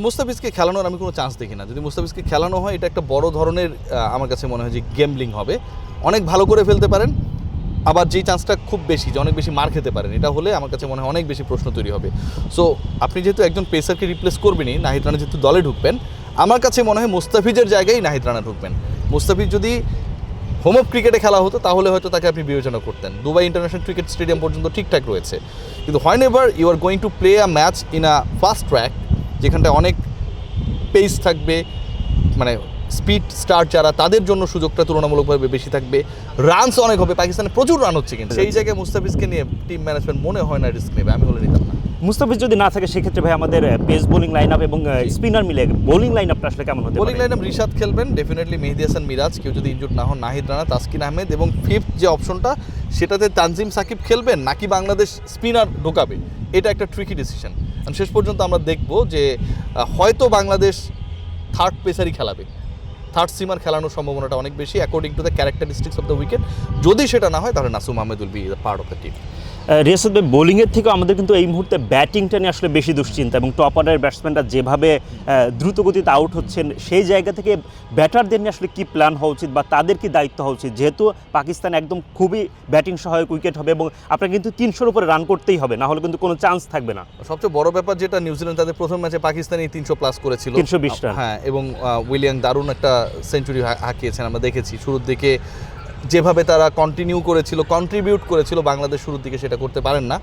মুস্তাফিজকে খেলানোর আমি কোনো চান্স দেখি না। যদি মুস্তাফিজকে খেলানো হয়, এটা একটা বড় ধরনের আমার কাছে মনে হয় যে গেমলিং হবে। অনেক ভালো করে ফেলতে পারেন, আবার যেই চান্সটা খুব বেশি, যে অনেক বেশি মার খেতে পারেন, এটা হলে আমার কাছে মনে হয় অনেক বেশি প্রশ্ন তৈরি হবে। সো আপনি যেহেতু একজন পেসারকে রিপ্লেস করবেনই, নাহিদ রানা যেহেতু দলে ঢুকবেন, আমার কাছে মনে হয় মুস্তাফিজের জায়গায় নাহিদ রানা ঢুকবেন। মুস্তাফিজ যদি হোম অফ ক্রিকেটে খেলা হতো, তাহলে হয়তো তাকে আপনি বিবেচনা করতেন। দুবাই ইন্টারন্যাশনাল ক্রিকেট স্টেডিয়াম পর্যন্ত ঠিকঠাক রয়েছে। কিন্তু whenever you are going to play a match in a fast track যেখানটায় অনেক পেস থাকবে মানে স্পিড স্টার যারা তাদের জন্য সুযোগটা তুলনামূলকভাবে বেশি থাকবে। রানস অনেক হবে পাকিস্তানে প্রচুর রান হচ্ছে কিন্তু। সেই জায়গায় মুস্তাফিজকে নিয়ে টিম ম্যানেজমেন্ট মনে হয় না রিস্ক নেবে আমি হলে নিতাম না। মুস্তাফিজ যদি না থাকে সেক্ষেত্রে ভাই আমাদের পেস বোলিং লাইন আপ এবং স্পিনার মিলে বোলিং লাইন আপটা আসলে কেমন হতে বোলিং লাইন লাইনে রিশাদ খেলবেন ডেফিনেটলি মেহেদি হাসান মিরাজ কেউ যদি ইনজুর না হন নাহিদ রানা তাসকিন আহমেদ এবং ফিফথ যে অপশনটা সেটাতে তানজিম সাকিব খেলবেন নাকি বাংলাদেশ স্পিনার ঢোকাবে? এটা একটা ট্রিকি ডিসিশন শেষ পর্যন্ত আমরা দেখব যে হয়তো বাংলাদেশ থার্ড পেসারই খেলাবে। থার্ড সিমার খেলানোর সম্ভাবনাটা অনেক বেশি according to the characteristics of the wicket যদি সেটা না হয়, তাহলে Nasum Ahmed will be part of the team Riasat ভাই বোলিংয়ের থেকেও আমাদের কিন্তু এই মুহূর্তে ব্যাটিংটা নিয়ে আসলে বেশি দুশ্চিন্তা এবং টপ অর্ডারের ব্যাটসম্যানরা যেভাবে আহ, দ্রুত গতিতে আউট হচ্ছেন সেই জায়গা থেকে ব্যাটারদের নিয়ে আসলে কি প্ল্যান হওয়া উচিত বা তাদের কি দায়িত্ব হওয়া উচিত? যেহেতু পাকিস্তান একদম খুবই ব্যাটিং সহায়ক উইকেট হবে এবং আপনাকে কিন্তু তিনশোর উপরে রান করতেই হবে না হলে কিন্তু কোনো চান্স থাকবে না। সবচেয়ে বড় ব্যাপার যেটা নিউজিল্যান্ড তাদের প্রথম ম্যাচে পাকিস্তানি তিনশো প্লাস করেছিল। 320 রান। হ্যাঁ এবং উইলিয়াম দারুণ একটা সেঞ্চুরি হাঁকিয়েছেন আমরা দেখেছি। শুরুর দিকে যেভাবে তারা কন্টিনিউ করেছিল কন্ট্রিবিউট করেছিল, বাংলাদেশ শুরুর দিকে সেটা করতে পারেন না।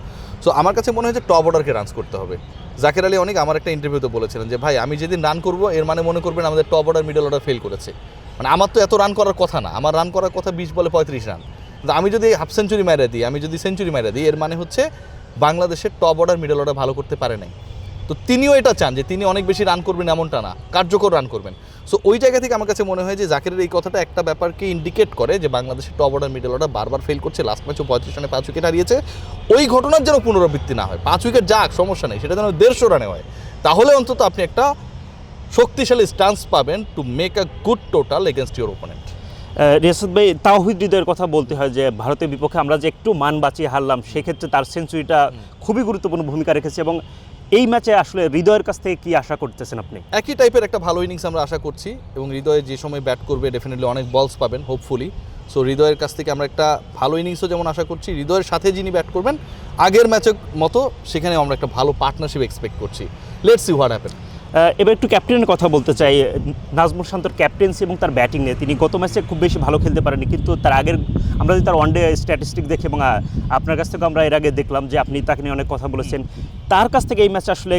সো আমার কাছে মনে হয় যে টপ অর্ডারকে রান করতে হবে। জাকের আলী অনেক আমার একটা ইন্টারভিউতে বলেছিলেন যে, ভাই, আমি যেদিন রান করব, এর মানে মনে করবেন আমাদের top order middle order fail করেছে। মানে আমার তো এত রান করার কথা না। আমার রান করার কথা বিশ বলে পঁয়ত্রিশ রান আমি যদি হাফ সেঞ্চুরি মারা দিই, আমি যদি সেঞ্চুরি মারা দিই, এর মানে হচ্ছে বাংলাদেশের টপ অর্ডার মিডল অর্ডার ভালো করতে পারে নাই। তো তিনিও এটা চান যে তিনি অনেক বেশি রান করবেন এমনটা না কার্যকর রান করবেন। সো ওই জায়গা থেকে আমার কাছে মনে হয় যে জাকিরের এই কথাটা একটা ব্যাপারকে ইন্ডিকেট করে যে বাংলাদেশের টপ অর্ডার মিডল অর্ডার বারবার ফেল করছে লাস্ট ম্যাচও পঁয়ত্রিশ রানে পাঁচ উইকেট হারিয়েছে। ওই ঘটনার যেন পুনরাবৃত্তি না হয় পাঁচ উইকেট যাক সমস্যা নেই সেটা যেন দেড়শো রানে হয়। তাহলে অন্তত আপনি একটা শক্তিশালী স্টান্স পাবেন to make a good total against your opponent Riasat ভাই তাওহিদ হৃদয়ের কথা বলতে হয় যে ভারতের বিপক্ষে আমরা যে একটু মান বাঁচিয়ে হারলাম সেক্ষেত্রে তার সেঞ্চুরিটা খুবই গুরুত্বপূর্ণ ভূমিকা রেখেছে এবং এই ম্যাচে আসলে হৃদয়ের কাছ থেকে কি আশা করতেছেন আপনি? একই টাইপের একটা ভালো ইনিংস আমরা আশা করছি এবং হৃদয়ে যে সময় ব্যাট করবে ডেফিনেটলি অনেক বলস পাবেন হোপফুলি সো হৃদয়ের কাছ থেকে আমরা একটা ভালো ইনিংসও যেমন আশা করছি, হৃদয়ের সাথে যিনি ব্যাট করবেন, আগের ম্যাচের মতো সেখানে আমরা একটা ভালো পার্টনারশিপ এক্সপেক্ট করছি। লেটস সি হোয়াট হ্যাপেন এবার একটু ক্যাপ্টেনের কথা বলতে চাই। নাজমুল শান্তর ক্যাপ্টেন্সি এবং তার ব্যাটিং নিয়ে। তিনি গত ম্যাচে খুব বেশি ভালো খেলতে পারেনি কিন্তু তার আগের আমরা যদি তার ওয়ানডে স্ট্যাটিস্টিক দেখি এবং আপনার কাছ থেকে আমরা এর আগে দেখলাম যে আপনি তাকে নিয়ে অনেক কথা বলেছেন। তার কাছ থেকে এই ম্যাচে আসলে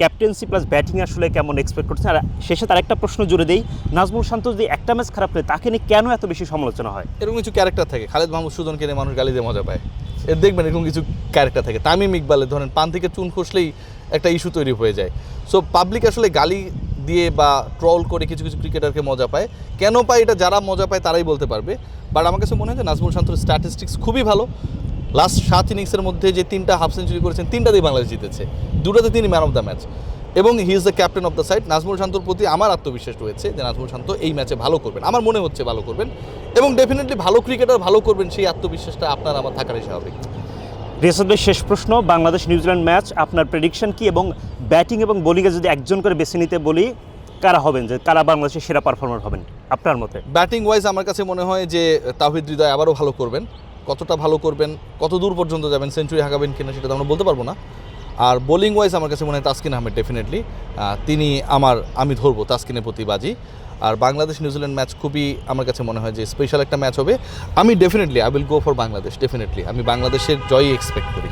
ক্যাপ্টেন্সি প্লাস ব্যাটিং আসলে কেমন এক্সপেক্ট করছেন? আর শেষে তার একটা প্রশ্ন জুড়ে দেই। নাজমুল শান্ত যদি একটা ম্যাচ খারাপ করে, তাকে নিয়ে কেন এত বেশি সমালোচনা হয়? এরকম কিছু ক্যারেক্টার থাকে। খালেদ মাহমুদ সুজনকে নিয়ে মানুষ গালি দিয়ে মজা পায়। দেখবেন এরকম কিছু ক্যারেক্টার থাকে। তামিম ইকবালের ধরেন পান থেকে চুন খসলেই একটা ইস্যু তৈরি হয়ে যায়। সো পাবলিক আসলে গালি দিয়ে বা ট্রল করে কিছু কিছু ক্রিকেটারকে মজা পায়। কেন পায় এটা? যারা মজা পায় তারাই বলতে পারবে। বাট আমার কাছে মনে হয় যে নাজমুল শান্তর স্ট্যাটিস্টিক্স খুবই ভালো। লাস্ট সাত ইনিংসের মধ্যে যে তিনটা হাফ সেঞ্চুরি করেছেন, তিনটাতেই বাংলাদেশ জিতেছে। দুটোতে তিনি ম্যান অফ দ্য ম্যাচ এবং he is the captain of the side Najmul শান্তর প্রতি আমার আত্মবিশ্বাস রয়েছে যে নাজমুল শান্ত এই ম্যাচে ভালো করবেন। আমার মনে হচ্ছে ভালো করবেন। এবং ডেফিনেটলি ভালো ক্রিকেটার ভালো করবেন সেই আত্মবিশ্বাসটা আপনার আমার থাকারই স্বাভাবিক। ভাই শেষ প্রশ্ন বাংলাদেশ নিউজিল্যান্ড ম্যাচ আপনার প্রেডিকশন কি এবং ব্যাটিং এবং বোলিংয়ে যদি একজন করে বেছে নিতে বলি কারা হবেন? যে কারা বাংলাদেশের সেরা পারফর্মার হবেন? আপনার মতে? ব্যাটিং ওয়াইজ আমার কাছে মনে হয় যে তাহিদ হৃদয় আবারও ভালো করবেন। কতটা ভালো করবেন কত দূর পর্যন্ত যাবেন সেঞ্চুরি হাঁকাবেন কিনা সেটা তো আমরা বলতে পারব না। আর বোলিং ওয়াইজ আমার কাছে মনে হয় তাসকিন আহমেদ ডেফিনেটলি তিনি আমার আমি ধরবো তাসকিনের প্রতি বাজি। আর বাংলাদেশ নিউজিল্যান্ড ম্যাচ খুবই আমার কাছে মনে হয় যে স্পেশাল একটা ম্যাচ হবে। আমি definitely I will go for Bangladesh definitely আমি বাংলাদেশের জয়ই এক্সপেক্ট করি।